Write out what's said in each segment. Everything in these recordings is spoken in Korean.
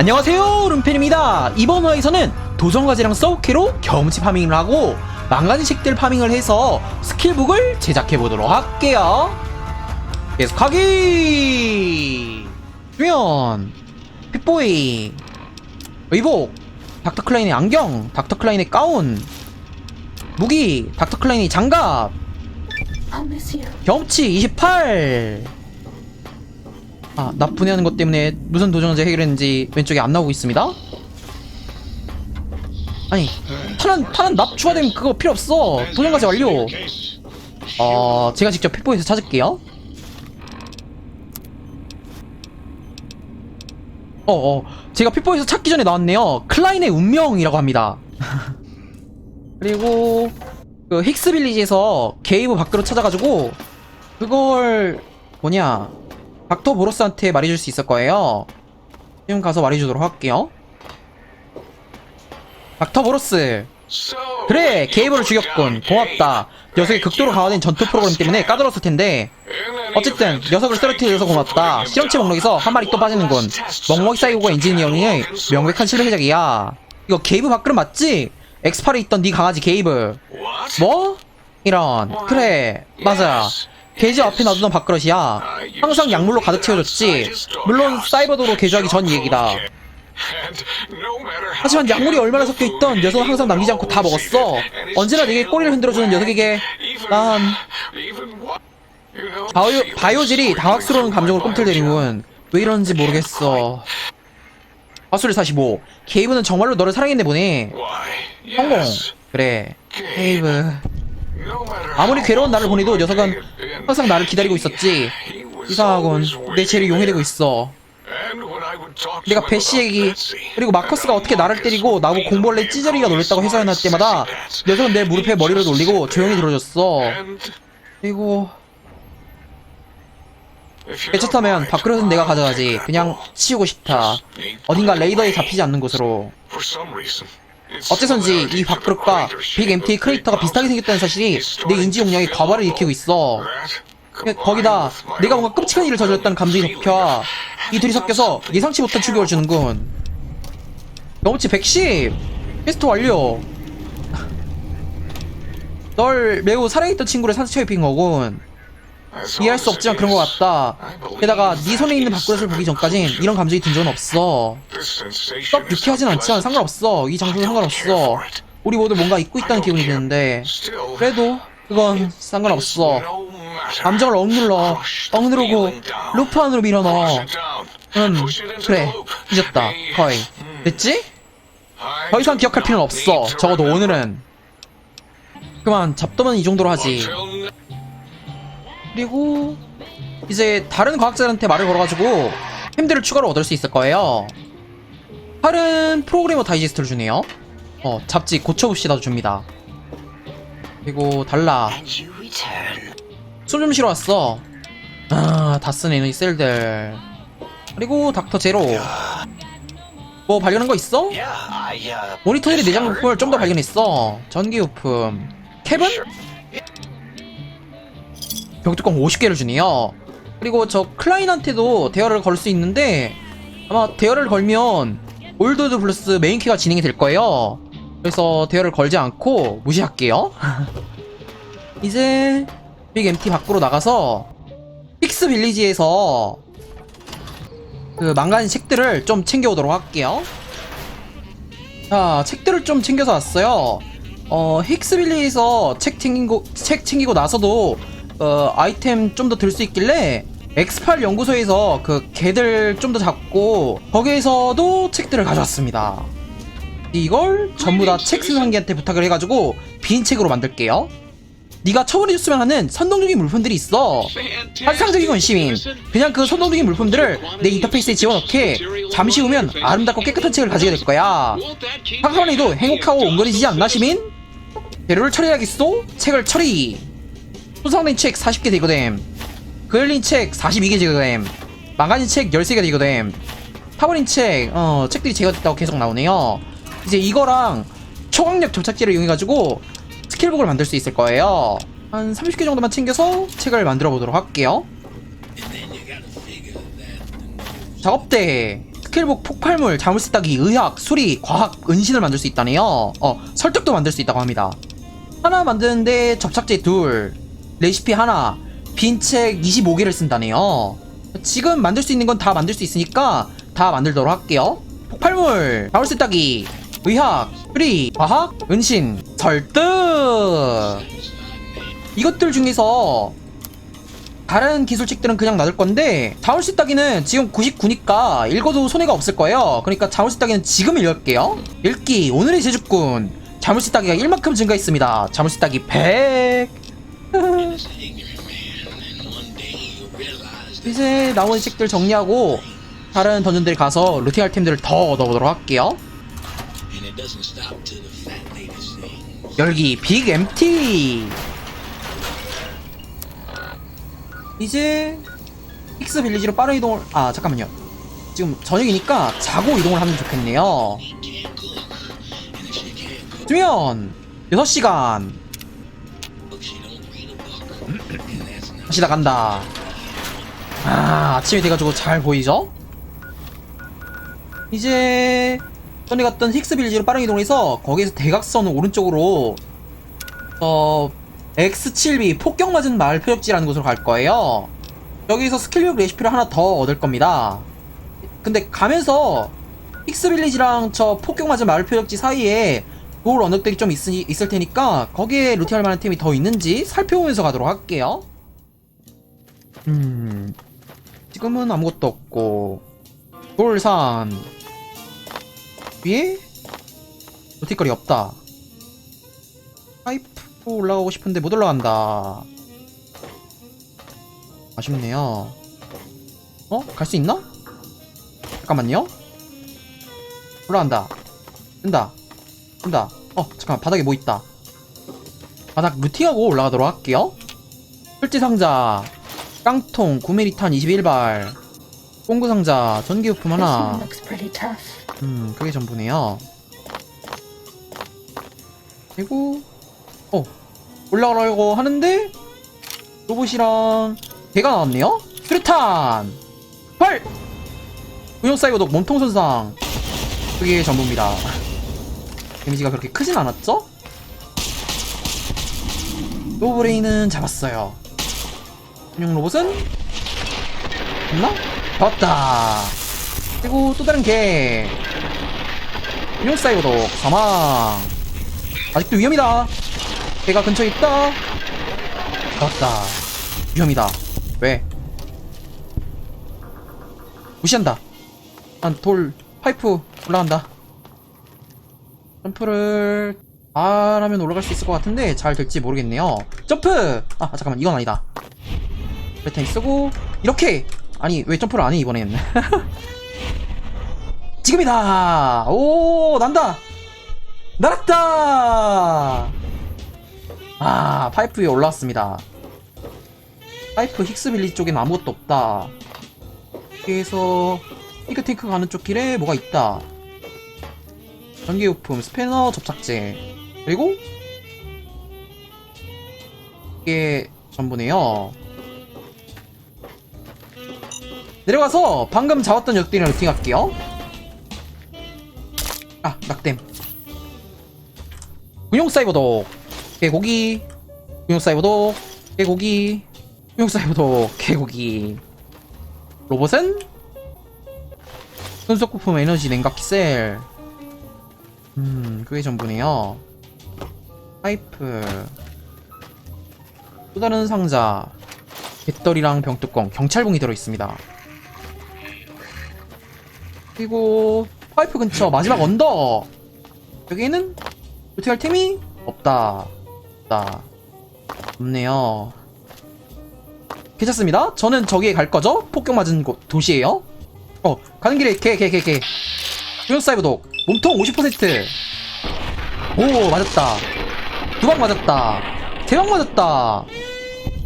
안녕하세요 룸펜입니다. 이번 화에서는 도전과제랑 서우케로 경험치 파밍을 하고 망가진식들 파밍을 해서 스킬북을 제작해보도록 할게요. 계속하기! 주연 픽보이 의복 닥터클라인의 안경 닥터클라인의 가운 무기 닥터클라인의 장갑. 경험치 28 아, 납 분해하는 것 때문에 무슨 도전제 해결했는지 왼쪽에 안 나오고 있습니다. 아니, 탄환, 탄환 납 추가되면 그거 필요 없어. 도전까지 완료. 어, 제가 직접 팩보에서 찾을게요. 어, 어, 제가 픽보에서 찾기 전에 나왔네요. 클라인의 운명이라고 합니다. 그리고, 그, 힉스 빌리지에서 게이브 밖으로 찾아가지고, 그걸, 뭐냐, 닥터 보로스한테 말해줄 수 있을 거예요. 지금 가서 말해주도록 할게요. 닥터 보로스. 그래, 게이브를 죽였군. 고맙다. 녀석이 극도로 강화된 전투 프로그램 때문에 까다로웠을 텐데. 어쨌든 녀석을 쓰러뜨려줘서 고맙다. 실험체 목록에서 한 마리 또 빠지는군. 멍멍이 사이고가 엔지니어링의 명백한 실패작이야. 이거 게이브 밖으로 맞지? 엑스팔에 있던 네 강아지 게이브. 뭐? 이런. 그래, 맞아. 게이지 앞에 놔두던 밥그릇이야. 항상 약물로 가득 채워줬지. 물론 사이버도로 개조하기 전 얘기다. 하지만 약물이 얼마나 섞여 있던 녀석은 항상 남기지 않고 다 먹었어. 언제나 내게 꼬리를 흔들어주는 녀석에게 난 바이오, 바이오질이 당황스러운 감정을 꿈틀대리군. 왜 이러는지 모르겠어. 화술 45. 게이브는 정말로 너를 사랑했네 보네. 성공. 그래. 게이브. 아무리 괴로운 나를 보내도 녀석은 항상 나를 기다리고 있었지. 이상하군. 내 죄를 용해되고 있어. 내가 얘기 그리고 마커스가 어떻게 나를 때리고 나보고 공벌레 찌저리가 놀랬다고 해설해날 때마다 녀석은 내 무릎에 머리를 올리고 조용히 들어줬어. 그리고 괜찮다면 밥그릇은 내가 가져가지. 그냥 치우고 싶다. 어딘가 레이더에 잡히지 않는 곳으로. 어째선지 이 밥그릇과 빅 MT 크레이터가 비슷하게 생겼다는 사실이 내 인지 용량에 과발을 일으키고 있어. 거기다 내가 뭔가 끔찍한 일을 저질렀다는 감정이 덮여 이 둘이 섞여서 예상치 못한 충격을 주는군. 경험치 110! 퀘스트 완료! 널 매우 사랑했던 친구를 산수처에 빈 거군. 이해할 수 없지만 그런 것 같다. 게다가 네 손에 있는 밥그릇을 보기 전까진 이런 감정이 든 적은 없어. 썩 유쾌하진 않지만 상관없어. 이 장소는 상관없어. 우리 모두 뭔가 잊고 있다는 기분이 드는데 그래도 그건 상관없어. 감정을 억눌러, 억누르고 루프 안으로 밀어넣어. 음, 그래. 잊었다. 거의. 됐지? 더 이상 기억할 필요는 없어. 적어도 오늘은. 그만, 잡담은 이 정도로 하지. 그리고, 이제 다른 과학자한테 말을 걸어가지고, 햄들을 추가로 얻을 수 있을 거예요. 다른 프로그래머 다이제스트를 주네요. 어, 잡지 고쳐봅시다도 줍니다. 그리고 달라. 숨 좀 쉬러 왔어. 아, 다쓴 에너지 셀들. 그리고 닥터 제로. 뭐 발견한 거 있어? 모니터들이 내장 부품을 좀 더 발견했어. 전기 부품. 캡은? 병뚜껑 50개를 주네요. 그리고 저 클라인한테도 대화를 걸 수 있는데 아마 대화를 걸면 올드드 플러스 메인키가 진행이 될 거예요. 그래서 대화를 걸지 않고 무시할게요. 이제 빅 MT 밖으로 나가서 픽스 빌리지에서 그 망가진 책들을 좀 챙겨오도록 할게요. 자, 책들을 좀 챙겨서 왔어요. 어, 힉스 빌리지에서 책 챙기고 책 챙기고 나서도 어, 아이템 좀 더 들 수 있길래 X8 연구소에서 그 개들 좀 더 잡고 거기에서도 책들을 가져왔습니다. 이걸 전부 다책 생산기한테 부탁을 해가지고 빈 책으로 만들게요. 네가 처분해줬으면 하는 선동적인 물품들이 있어. 환상적이군 시민. 그냥 그 선동적인 물품들을 내 인터페이스에 집어넣게 잠시 후면 아름답고 깨끗한 책을 가지게 될 거야. 상상만 해도 행복하고 옹골해지지 않나 시민? 재료를 처리해야겠소? 책을 처리. 손상된 책 40개 제거됨. 그을린 책 42개 제거됨. 망가진 책 13개 제거됨. 타버린 책, 어, 책들이 제거됐다고 계속 나오네요. 이제 이거랑 초강력 접착제를 이용해가지고 스킬북을 만들 수 있을 거예요. 한 30개 정도만 챙겨서 책을 만들어 보도록 할게요. 작업대 스킬북 폭발물, 자물쇠 따기, 의학, 수리, 과학, 은신을 만들 수 있다네요. 어, 설득도 만들 수 있다고 합니다. 하나 만드는데 접착제 둘, 레시피 하나, 빈책 25개를 쓴다네요. 지금 만들 수 있는 건 다 만들 수 있으니까 다 만들도록 할게요. 폭발물, 자물쇠 따기, 의학, 수리, 과학, 은신, 설득. 이것들 중에서 다른 기술책들은 그냥 놔둘 건데 자물쇠 따기는 지금 99니까 읽어도 손해가 없을 거예요 그러니까 자물쇠 따기는 지금 읽을게요 읽기 오늘의 제주꾼 자물쇠 따기가 1만큼 증가했습니다 자물쇠 따기 100 이제 나온 책들 정리하고 다른 던전들 가서 루팅 아이템들을 더 얻어보도록 할게요. 열기 빅 MT 이제 픽스 빌리지로 빠른 이동을 아 잠깐만요. 지금 저녁이니까 자고 이동을 하면 좋겠네요. 수면 6시간 다시 나간다 아 아침이 돼가지고 잘 보이죠? 이제 전에 갔던 힉스 빌리지로 빠른 이동해서 거기에서 대각선 오른쪽으로 어 X7B 폭격 맞은 마을 표적지라는 곳으로 갈 거예요. 여기서 스킬력 레시피를 하나 더 얻을 겁니다. 근데 가면서 힉스 빌리지랑 저 폭격 맞은 마을 표적지 사이에 돌 언덕들이 좀 있, 있을 테니까 거기에 루팅할 만한 템이 더 있는지 살펴보면서 가도록 할게요. 음 지금은 아무것도 없고 돌산 위에 루팅거리 없다. 파이프 올라가고 싶은데 못 올라간다. 아쉽네요. 어? 갈 수 있나? 잠깐만요. 올라간다. 된다. 된다. 어, 잠깐만. 바닥에 뭐 있다. 바닥 루팅하고 올라가도록 할게요. 설치 상자. 깡통, 구메리탄 21발. 공구 상자, 전기부품 This 하나. 음, 그게 전부네요. 그리고, 어, 올라가려고 하는데, 로봇이랑 개가 나왔네요? 수류탄! 활! 군용 사이버독 몸통 손상. 그게 전부입니다. 데미지가 그렇게 크진 않았죠? 로브레인은 잡았어요. 군용 로봇은? 없나? 잡았다. 그리고 또 다른 개. 인용 사이버독 사망. 아직도 위험이다. 개가 근처에 있다. 잡았다. 위험이다. 왜? 무시한다. 난돌 파이프 올라간다. 점프를 잘하면 올라갈 수 있을 것 같은데 잘 될지 모르겠네요. 점프! 아 잠깐만 이건 아니다. 베텐 쓰고 이렇게! 아니 왜 점프를 안해 이번엔 지금이다! 오 난다! 날았다! 아 파이프 위에 올라왔습니다. 파이프 힉스빌리 쪽엔 아무것도 없다. 여기에서 핑크탱크 가는 쪽 길에 뭐가 있다. 전기용품 스패너 접착제. 그리고 이게 전부네요 내려가서 방금 잡았던 적들이랑 루팅할게요 아 낙댐 군용 사이버독 개고기 군용 사이버독 개고기 군용 사이버독 개고기 로봇은 손속 부품 에너지 냉각기 셀 음, 그게 전부네요. 파이프. 또 다른 상자. 배터리랑 병뚜껑, 경찰봉이 들어있습니다. 그리고 파이프 근처 마지막 언덕. 여기에는 어떻게 할 템이 없다. 없다. 없네요. 괜찮습니다. 저는 저기에 갈 거죠? 폭격 맞은 곳, 도시예요. 어, 가는 길에 개, 개, 개, 개. 중력 사이버 독. 몸통 50%. 오, 맞았다. 두 방 맞았다. 세방 맞았다.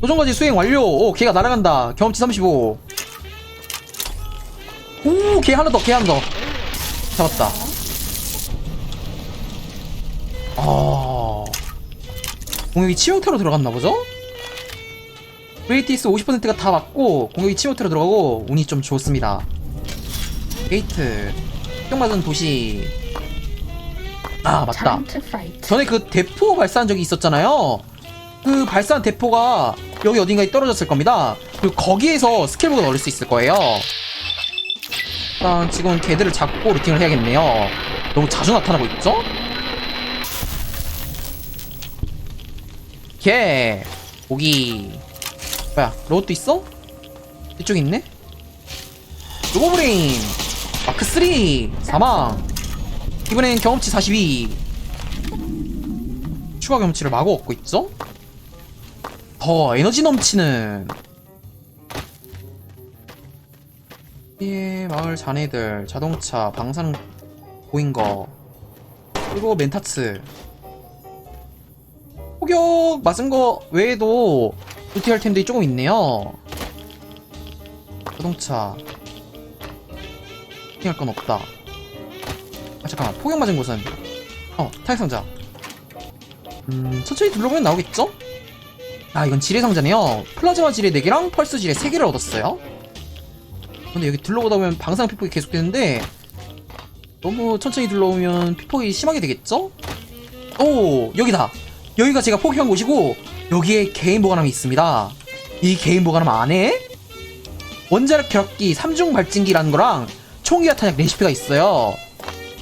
도전까지 수행 완료. 오, 걔가 날아간다. 경험치 35. 오, 걔 하나 더, 걔 하나 더. 잡았다. 아. 공격이 치명타로 들어갔나 보죠? VTS 50%가 다 맞고 공격이 치명타로 들어가고 운이 좀 좋습니다. 게이트 뿅 맞은 도시 아 맞다. 전에 그 대포 발사한 적이 있었잖아요 그 발사한 대포가 여기 어딘가에 떨어졌을 겁니다 그리고 거기에서 스킬북을 얻을 수 있을 거예요 일단 지금 걔들을 잡고 루팅을 해야겠네요 너무 자주 나타나고 있죠? 걔 고기 뭐야 로봇도 있어? 이쪽에 있네? 로보브레인 마크3 사망 이번엔 경험치 42 추가 경험치를 마구 얻고 있죠? 더 에너지 넘치는 예, 마을 자네들 자동차 방사능 보인 거 그리고 멘타츠. 폭격 맞은 거 외에도 루티할 템들이 조금 있네요. 자동차. 루팅할 건 없다. 아 잠깐만. 폭격 맞은 곳은? 어 타액상자. 음 천천히 둘러보면 나오겠죠? 아 이건 지뢰상자네요. 플라즈마 지뢰 4개랑 펄스 지뢰 3개를 얻었어요 근데 여기 둘러보다 보면 방사능 피폭이 계속 되는데 너무 천천히 둘러오면 피폭이 심하게 되겠죠? 오 여기다. 여기가 제가 포기한 곳이고 여기에 개인 보관함이 있습니다. 이 개인 보관함 안에 원자력 결합기 3중 발진기라는 거랑 총기와 탄약 레시피가 있어요.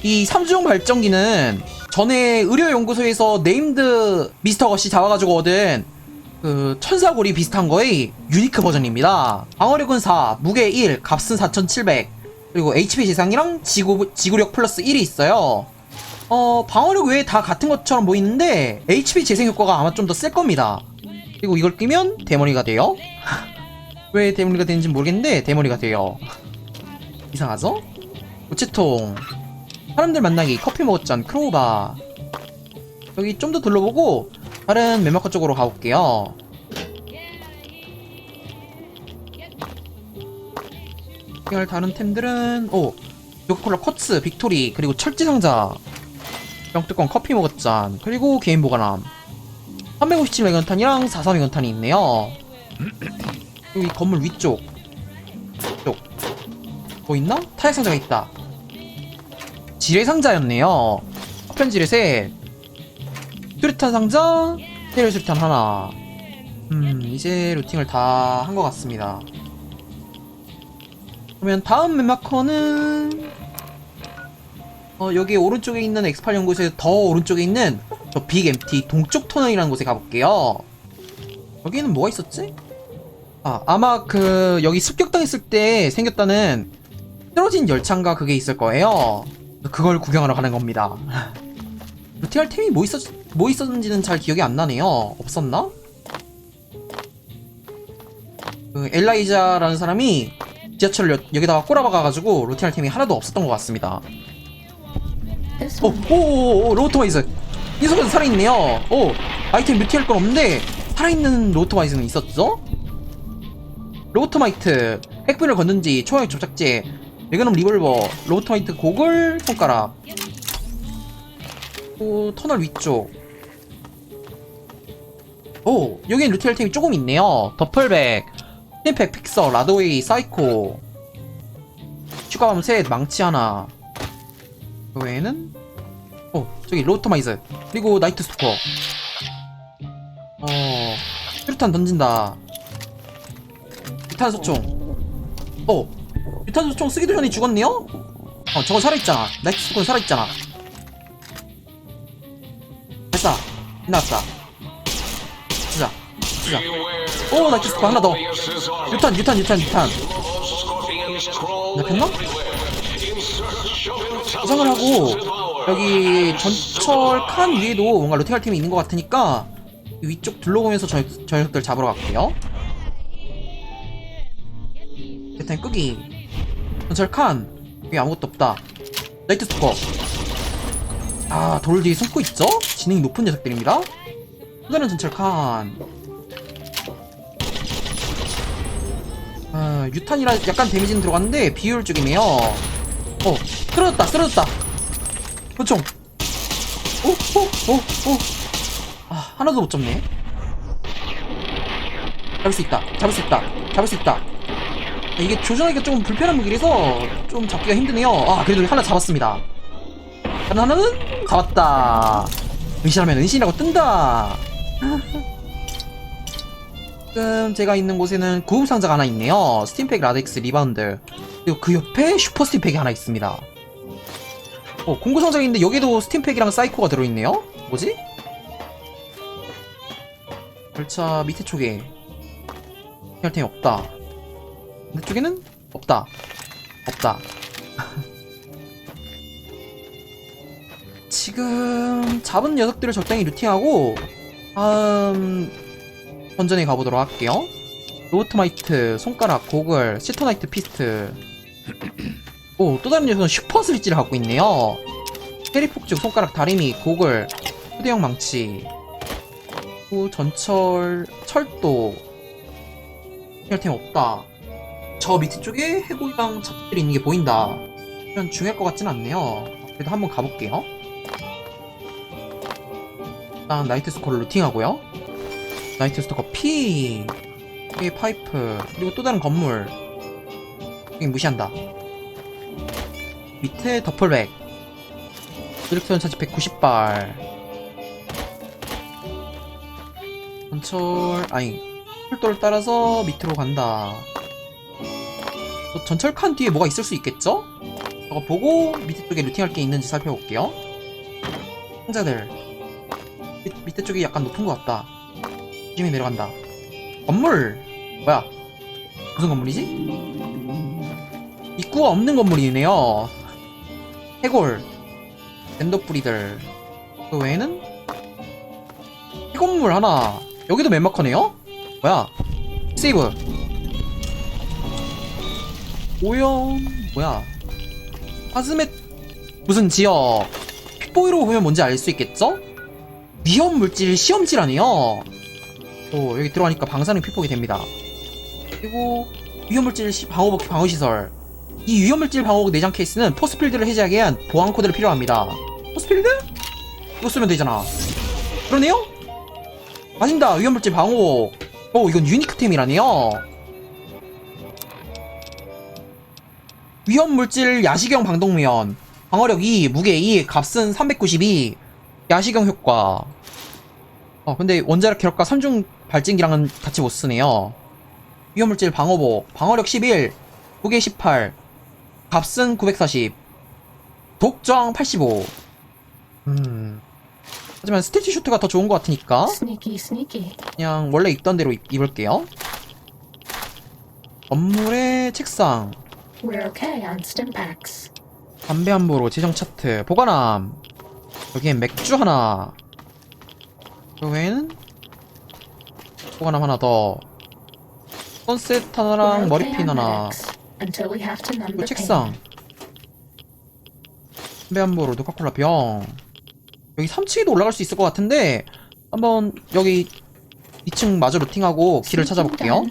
이 3중 발전기는 전에 의료연구소에서 네임드 미스터 것이 잡아가지고 얻은 그 천사고리 비슷한 거의 유니크 버전입니다. 방어력은 4, 무게 1, 값은 4700 그리고 HP 재상이랑 지구, 지구력 플러스 1이 있어요. 어 방어력 외에 다 같은 것처럼 보이는데 HP 재생 효과가 아마 좀더쓸 겁니다. 그리고 이걸 끼면 대머리가 돼요. 왜 대머리가 되는지 모르겠는데 대머리가 돼요. 이상하죠? 우체통 사람들 만나기 커피 먹었전 크로우바 여기 좀 더 둘러보고 다른 맨마커 쪽으로 가볼게요 열 다른 템들은 오 요코콜라 쿼츠 빅토리 그리고 철지상자 병뚜껑 커피 먹었잔 그리고 개인 보관함 357 메건탄이랑 43 메건탄이 있네요 여기 건물 위쪽 쪽 보이나? 타액 상자가 있다 지뢰 상자였네요. 파편 지뢰 셋. 수류탄 상자, 테레 수류탄 하나. 음, 이제 루팅을 다 한 것 같습니다. 그러면 다음 맵마커는 어, 여기 오른쪽에 있는 엑스팔 연구소에 더 오른쪽에 있는 저 빅 MT 동쪽 터널이라는 곳에 가볼게요. 여기는 뭐가 있었지? 아, 아마 그 여기 습격당했을 때 생겼다는 쓰러진 열차인가 그게 있을 거예요. 그걸 구경하러 가는 겁니다. 루팅할 템이 뭐 있었 뭐 있었는지는 잘 기억이 안 나네요. 없었나? 그 엘라이자라는 사람이 지하철을 여, 여기다가 꼬라박아가지고 루팅할 템이 하나도 없었던 것 같습니다. This 오. 오, 오, 오 로토마이즈. 이 속에서 살아있네요. 오, 아이템 루팅할 건 없는데 살아있는 로토마이즈는 있었죠? 로토마이트, 핵분을 걷는지, 초화력 접착제, 메가넘 리볼버, 로토마이트 고글, 손가락. 또 터널 위쪽. 오, 여기엔 루팅 템이 조금 있네요. 더플백, 스냅팩, 픽서, 라드웨이, 사이코. 추가함 셋, 망치 하나. 그 외에는 어 저기 로토마이즈 그리고 나이트 스토커 어 수류탄 던진다 유탄 소총 어 유탄 소총 쓰기도 전에 죽었네요 어 저거 살아있잖아 나이트 스토커는 살아있잖아 됐다 끝났다. 쓰자 쓰자. 오 나이트 스토커 하나 더. 유탄 유탄 유탄 유탄. 잡혔나? 구성을 하고 여기 전철 칸 위에도 뭔가 루팅할 팀이 있는 것 같으니까 이 위쪽 둘러보면서 저, 저 녀석들 잡으러 갈게요. 일단 끄기. 전철 칸. 여기 아무것도 없다. 나이트 스토커 아 돌 뒤에 숨고 있죠? 지능이 높은 녀석들입니다 또 다른 전철 칸 아, 유탄이라 약간 데미지는 들어갔는데 비효율적이네요 어, 쓰러졌다, 쓰러졌다. 권총. 오, 오, 오, 오. 아, 하나도 못 잡네. 잡을 수 있다, 잡을 수 있다, 잡을 수 있다. 아, 이게 조정하기가 좀 불편한 무기라서 좀 잡기가 힘드네요. 아, 그래도 하나 잡았습니다. 하나는 잡았다. 은신하면 은신이라고 뜬다. 지금 제가 있는 곳에는 구급 상자가 하나 있네요. 스팀팩 라덱스 리바운드. 그리고 그 옆에 슈퍼 스팀팩이 하나 있습니다. 어, 공구 상자가 있는데 여기도 스팀팩이랑 사이코가 들어있네요? 뭐지? 열차 밑에 쪽에 혈템이 없다. 반대쪽에는 없다. 없다. 지금 잡은 녀석들을 적당히 루팅하고 다음 던전에 가보도록 할게요. 로트마이트, 손가락, 고글, 시토나이트 피스트. 오, 또 다른 녀석은 슈퍼 스리찌를 갖고 있네요. 해리폭죽, 손가락, 다리미, 고글, 휴대용 망치, 또 전철, 철도. 혈템 없다. 저 밑에 쪽에 해골이랑 잡들이 있는 게 보인다. 이건 중요할 것 같진 않네요. 그래도 한번 가볼게요. 일단 나이트 스코를 루팅하고요. 나이트 스토커 P 여기 파이프 그리고 또 다른 건물. 여기 무시한다. 밑에 더플백. 이렇게 전차지 190발. 전철 아니 철도를 따라서 밑으로 간다. 또 전철 칸 뒤에 뭐가 있을 수 있겠죠? 저거 보고 밑에 쪽에 루팅할 게 있는지 살펴볼게요. 상자들 밑, 밑에 쪽이 약간 높은 것 같다 조심히 내려간다. 건물! 뭐야? 무슨 건물이지? 입구가 없는 건물이네요. 해골, 랜더뿌리들. 그 외에는? 해건물 하나. 여기도 맨마커네요? 뭐야? 세이브. 오염, 뭐야? 하즈멧, 무슨 지역. 픽보이로 보면 뭔지 알 수 있겠죠? 위험 물질 아니에요? 오, 여기 들어가니까 방사능 피폭이 됩니다. 그리고 위험 물질 시- 방어복 방어 시설. 이 위험 물질 방어복 내장 케이스는 포스필드를 해제하기 위한 보안 코드를 필요합니다. 포스필드? 이거 쓰면 되잖아. 그러네요? 아닙니다. 위험 물질 방어복. 오, 이건 유니크템이라네요. 위험 물질 야시경 방독면. 방어력 2, 무게 2, 값은 392. 야시경 효과. 어, 근데 원자력 기록과 3중 발진기랑은 같이 못 쓰네요. 위험물질 방어복, 방어력 11, 무게 18, 값은 940, 독저항 85. 음. 하지만 스티치 슈트가 더 좋은 것 같으니까. 그냥 원래 입던 대로 입, 입을게요. 건물의 책상, We're okay on Stimpaks. 담배 한 보로 재정 차트, 보관함. 여기엔 맥주 하나. 그 외에는 보관함 하나 더. 선셋 하나랑 머리핀 하나. 그리고 책상. 담배 한 보로 누카콜라 병. 여기 3층에도 올라갈 수 있을 것 같은데 한번 여기 2층 마저 루팅하고 길을 찾아볼게요.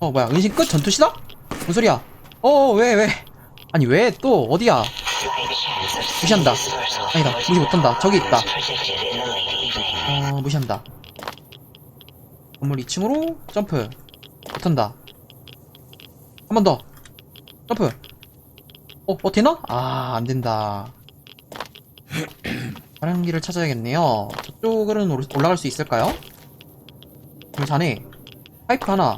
어 뭐야 은신 끝 전투 시작? 뭔 소리야? 어왜 왜? 아니 왜 또 어디야? 무시한다. 아니다 무시 못한다. 저기 있다. 어 무시한다. 건물 2층으로 점프. 못한다. 한 번 더. 점프. 어, 어 되나? 아 안된다. 다른 길을 찾아야겠네요. 저쪽으로는 올- 올라갈 수 있을까요? 그 자네 파이프 하나.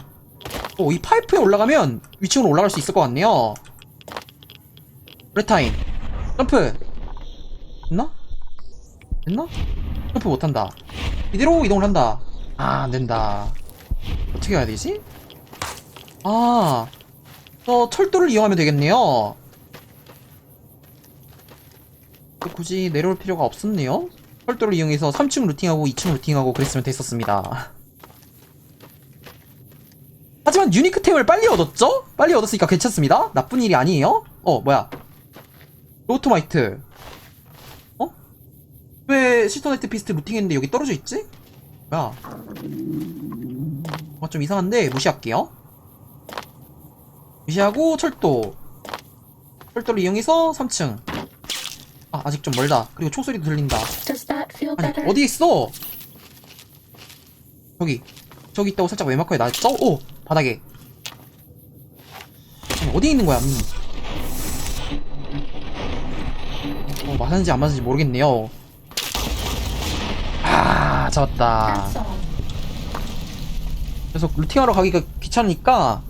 오, 이 파이프에 올라가면 위층으로 올라갈 수 있을 것 같네요. 레타임. 점프. 됐나? 됐나? 점프 못한다. 이대로 이동을 한다. 아, 안 된다. 어떻게 해야 되지? 아, 저 철도를 이용하면 되겠네요. 굳이 내려올 필요가 없었네요. 철도를 이용해서 3층 루팅하고 2층 루팅하고 그랬으면 됐었습니다. 하지만 유니크템을 빨리 얻었죠? 빨리 얻었으니까 괜찮습니다. 나쁜 일이 아니에요. 어, 뭐야. 로토마이트. 어? 왜 시터나이트 피스트 루팅했는데 여기 떨어져 있지? 뭐야. 어, 좀 이상한데 무시할게요. 무시하고 철도. 철도를 이용해서 3층. 아, 아직 좀 멀다. 그리고 총소리도 들린다. 아니? 어디 있어? 저기. 저기 있다고 살짝 외마커에 놨죠? 오! 바닥에. 어디 있는 거야? 음. 어, 맞았는지 안 맞았는지 모르겠네요. That's all. 그래서 루팅하러 가기가 귀찮으니까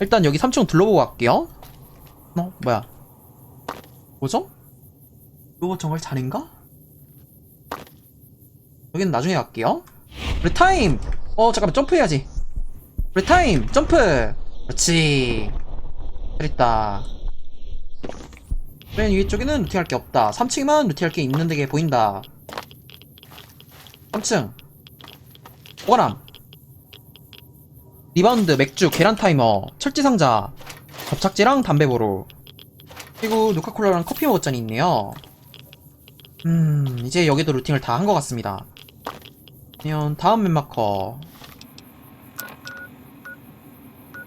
일단 여기 3층 둘러보고 갈게요. 어? 뭐야? 뭐죠? 로봇 정말 자네인가? 여기는 나중에 갈게요. 우리 타임! 어 잠깐만 점프해야지. 우리 타임! 점프! 그렇지. 잘했다. 맨 위쪽에는 루팅할 게 없다. 3층에만 루팅할 게 있는 게 보인다. 3층. 오가람. 리바운드, 맥주, 계란 타이머, 철제 상자, 접착제랑 담배 보루. 그리고 누카콜라랑 커피 먹었잔이 있네요. 음, 이제 여기도 루팅을 다 한 것 같습니다. 그러면 다음 맵마커.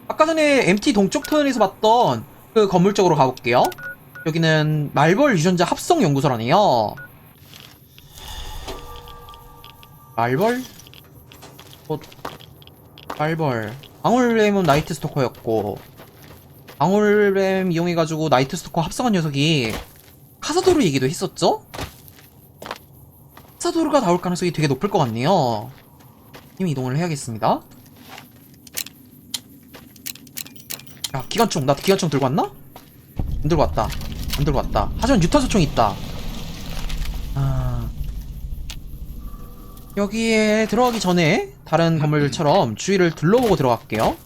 아까 전에 MT 동쪽 터널에서 봤던 그 건물 쪽으로 가볼게요. 여기는 말벌 유전자 합성 연구소라네요. 말벌? 어, 말벌. 방울램은 나이트 스토커였고, 방울램 이용해가지고 나이트 스토커 합성한 녀석이 카사도르 얘기도 했었죠? 카사도르가 나올 가능성이 되게 높을 것 같네요. 힘 이동을 해야겠습니다. 야, 기관총. 나 기관총 들고 왔나? 안 들고 왔다. 안 들고 왔다. 하지만 유탄소총이 있다. 여기에 들어가기 전에 다른 건물들처럼 주위를 둘러보고 들어갈게요.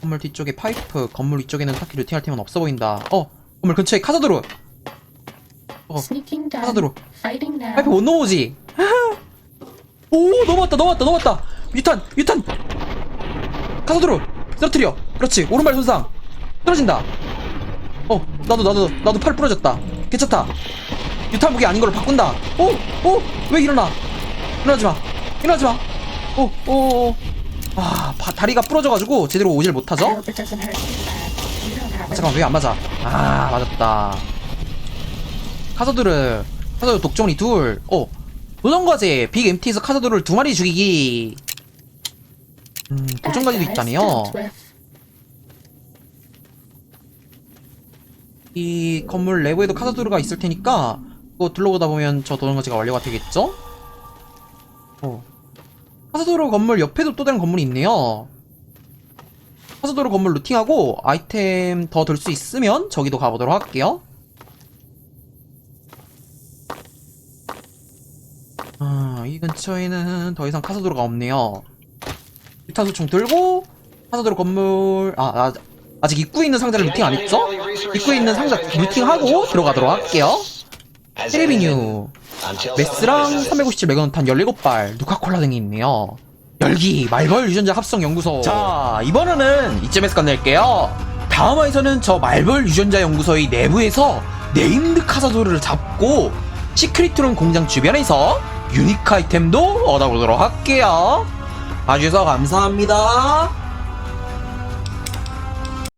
건물 뒤쪽에 파이프, 건물 위쪽에는 딱히 루팅할 템은 없어 보인다. 어, 건물 근처에 카사도르. 어, now. 파이프 못 넘어오지. 오, 넘어왔다, 넘어왔다, 넘어왔다. 유탄, 유탄. 카사도르, 쓰러뜨려. 그렇지, 오른발 손상. 떨어진다. 어, 나도, 나도, 나도 팔 부러졌다. 괜찮다. 유탄 무기 아닌 걸로 바꾼다. 오, 오, 왜 일어나? 일어나지 마. 일어나지 마. 오, 오, 오. 아, 바- 다리가 부러져가지고 제대로 오질 못하죠? 아, it. 잠깐 왜 안 맞아? 아 맞았다. 카사도르 카사도르 독점이 둘. 어 도전과제 빅 MT에서 카사도르를 두 마리 죽이기. 음 도전과제도 있다네요. 이 건물 내부에도 카사도르가 있을 테니까 그거 둘러보다 보면 저 도전과제가 완료가 되겠죠? 어 카사도르 건물 옆에도 또 다른 건물이 있네요. 카사도르 건물 루팅하고 아이템 더 들 수 있으면 저기도 가보도록 할게요. 아, 이 근처에는 더 이상 카사도르가 없네요. 유탄소총 들고 카사도르 건물 아, 아 아 직 입구에 있는 상자를 루팅 안 했죠? 입구에 있는 상자 루팅하고 들어가도록 할게요. 테레비뉴 메스랑 357 메가논탄 17발, 누카콜라 등이 있네요. 열기, 말벌 유전자 합성 연구소. 자, 이번에는 이쯤에서 끝낼게요. 다음 화에서는 저 말벌 유전자 연구소의 내부에서 네임드 카사도르를 잡고 시크릿룸 공장 주변에서 유니크 아이템도 얻어보도록 할게요. 봐주셔서 감사합니다.